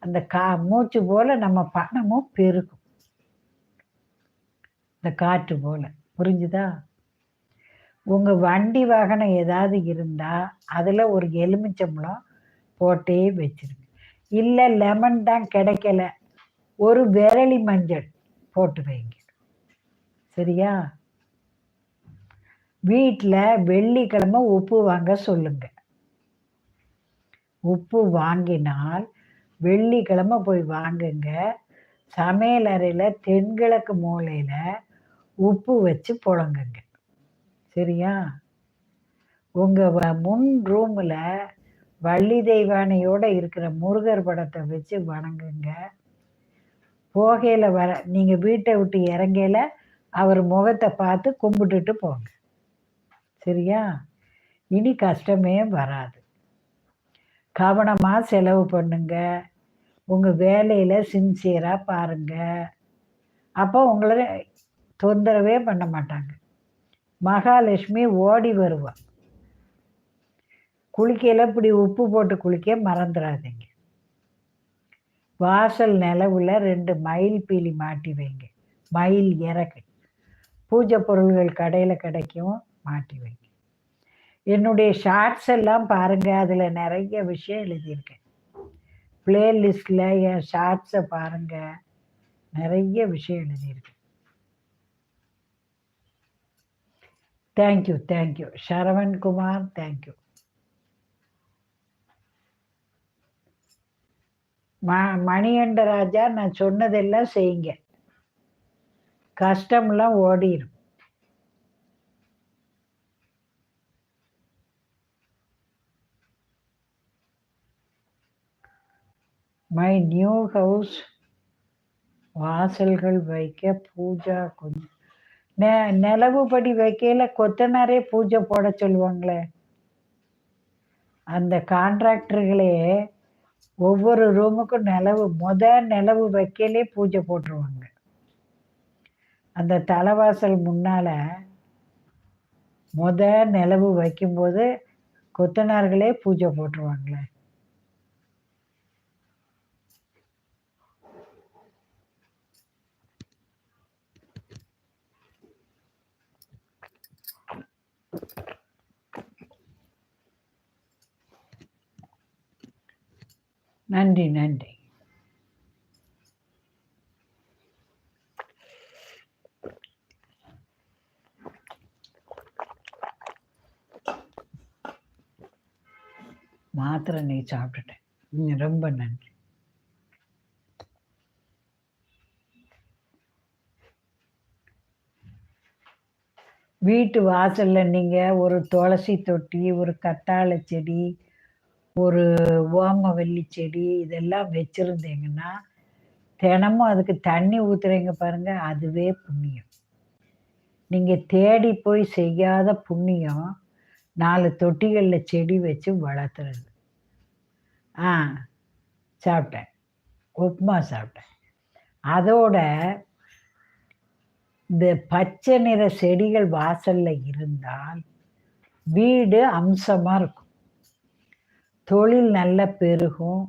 அந்த கா மூச்சு போல் நம்ம பணமும் பெருகும். இந்த காற்று போல். புரிஞ்சுதா? உங்கள் வண்டி வாகனம் ஏதாவது இருந்தால் அதில் ஒரு எலுமிச்சம்பழம் போட்டே வச்சிருங்க. இல்லை லெமன் தான் கிடைக்கல ஒரு விரலி மஞ்சள் போட்டு வைங்க. சரியா? வீட்டில் வெள்ளிக்கிழமை உப்பு வாங்க சொல்லுங்க. உப்பு வாங்கினால் வெள்ளிக்கிழமை போய் வாங்குங்க. சமையல் அறையில் தென்கிழக்கு மூலையில் உப்பு வச்சு புழங்குங்க. சரியா? உங்கள் முன் ரூமில் வள்ளி தெய்வானையோடு இருக்கிற முருகர் படத்தை வச்சு வணங்குங்க. போகையில் வர நீங்கள் வீட்டை விட்டு இறங்கையில் அவர் முகத்தை பார்த்து கும்பிட்டுட்டு போங்க. சரியா? இனி கஷ்டமே வராது. கவனமாக செலவு பண்ணுங்க. உங்கள் வேலையில் சின்சியராக பாருங்கள் அப்போ உங்களை தொந்தரவே பண்ண மாட்டாங்க. மகாலட்சுமி ஓடி வருவாள் குளிக்கையில் இப்படி உப்பு போட்டு குளிக்க மறந்துடாதீங்க வாசல் நிலவில் ரெண்டு மயில் பீலி மாட்டி வைங்க. மயில் இறக்கு பூஜை பொருள்கள் கடையில் கிடைக்கும் மாட்டி வைங்க. என்னுடைய ஷார்ட்ஸ் எல்லாம் பாருங்கள் அதில் நிறைய விஷயம் எழுதியிருக்கேன். பிளேலிஸ்டில் என் ஷார்ட்ஸை பாருங்கள் நிறைய விஷயம் எழுதியிருக்கேன். தேங்க்யூ தேங்க்யூ சரவண்குமார் தேங்க்யூ ம மணிகண்ட ராஜா நான் சொன்னதெல்லாம் செய்யுங்க. கஷ்டம்லாம் ஓடிடும் மை நியூ ஹவுஸ் வாசல்கள் வைக்க பூஜா கொஞ்சம். நெ நிலவுபடி வைக்கல கொத்தனாரே பூஜை போட சொல்லுவாங்களே. அந்த கான்ட்ராக்டர்களே ஒவ்வொரு ரூமுக்கும் நிலவு முத நிலவு வைக்கலே பூஜை போட்டுருவாங்க. அந்த தலைவாசல் முன்னால் முத நிலவு வைக்கும்போது கொத்தனார்களே பூஜை போட்டுருவாங்களே. நன்றி நன்றி. மாத்திரை நீ சாப்பிட்டுட்டேன் ரொம்ப நன்றி. வீட்டு வாசலில் நீங்கள் ஒரு துளசி தொட்டி ஒரு கத்தாழை செடி ஒரு ஓமவல்லி செடி இதெல்லாம் வச்சுருந்தீங்கன்னா தினமும் அதுக்கு தண்ணி ஊற்றுறீங்க பாருங்கள் அதுவே புண்ணியம். நீங்கள் தேடி போய் செய்யாத புண்ணியம் நாலு தொட்டிகளில் செடி வச்சு வளர்த்துறது. ஆ சாப்பிட்டேன். உப்புமா சாப்பிட்டேன். அதோட இந்த பச்சை நிற செடிகள் வாசலில் இருந்தால் வீடு அம்சமாக இருக்கும். தொழில் நல்ல பெருகும்.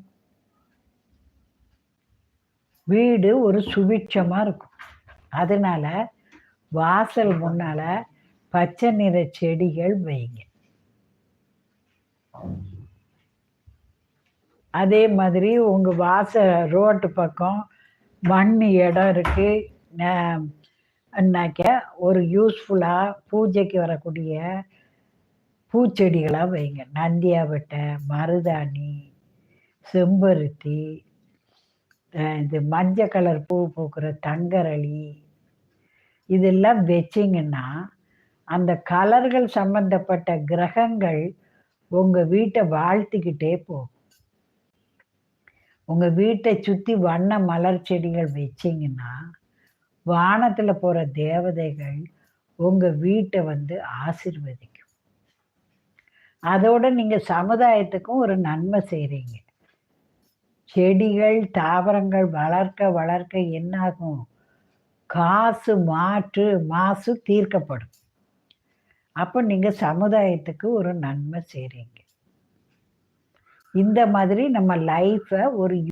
வீடு ஒரு சுபிட்சமாக இருக்கும். அதனால வாசல் முன்னால் பச்சை நிற செடிகள் வைங்க. அதே மாதிரி உங்கள் வாசல் ரோட்டு பக்கம் மண் இடம் இருக்குன்னாக்க ஒரு யூஸ்ஃபுல்லாக பூஜைக்கு வரக்கூடிய பூச்செடிகளாக வைங்க. நந்தியாவட்டை மருதாணி செம்பருத்தி இது மஞ்சள் கலர் பூ பூக்கிற தங்கரளி இதெல்லாம் வச்சிங்கன்னா அந்த கலர்கள் சம்பந்தப்பட்ட கிரகங்கள் உங்கள் வீட்டை வாழ்த்திக்கிட்டே போகும். உங்கள் வீட்டை சுற்றி வண்ண மலர் செடிகள் வச்சிங்கன்னா வானத்தில் போகிற தேவதைகள் உங்கள் வீட்டை வந்து ஆசிர்வதிக்கும். அதோட நீங்கள் சமுதாயத்துக்கும் ஒரு நன்மை செய்கிறீங்க செடிகள் தாவரங்கள் வளர்க்க வளர்க்க என்னாகும்? காசு மாற்று மாசு தீர்க்கப்படும். அப்போ நீங்கள் சமுதாயத்துக்கு ஒரு நன்மை செய்கிறீங்க இந்த மாதிரி நம்ம லைஃப்பை ஒரு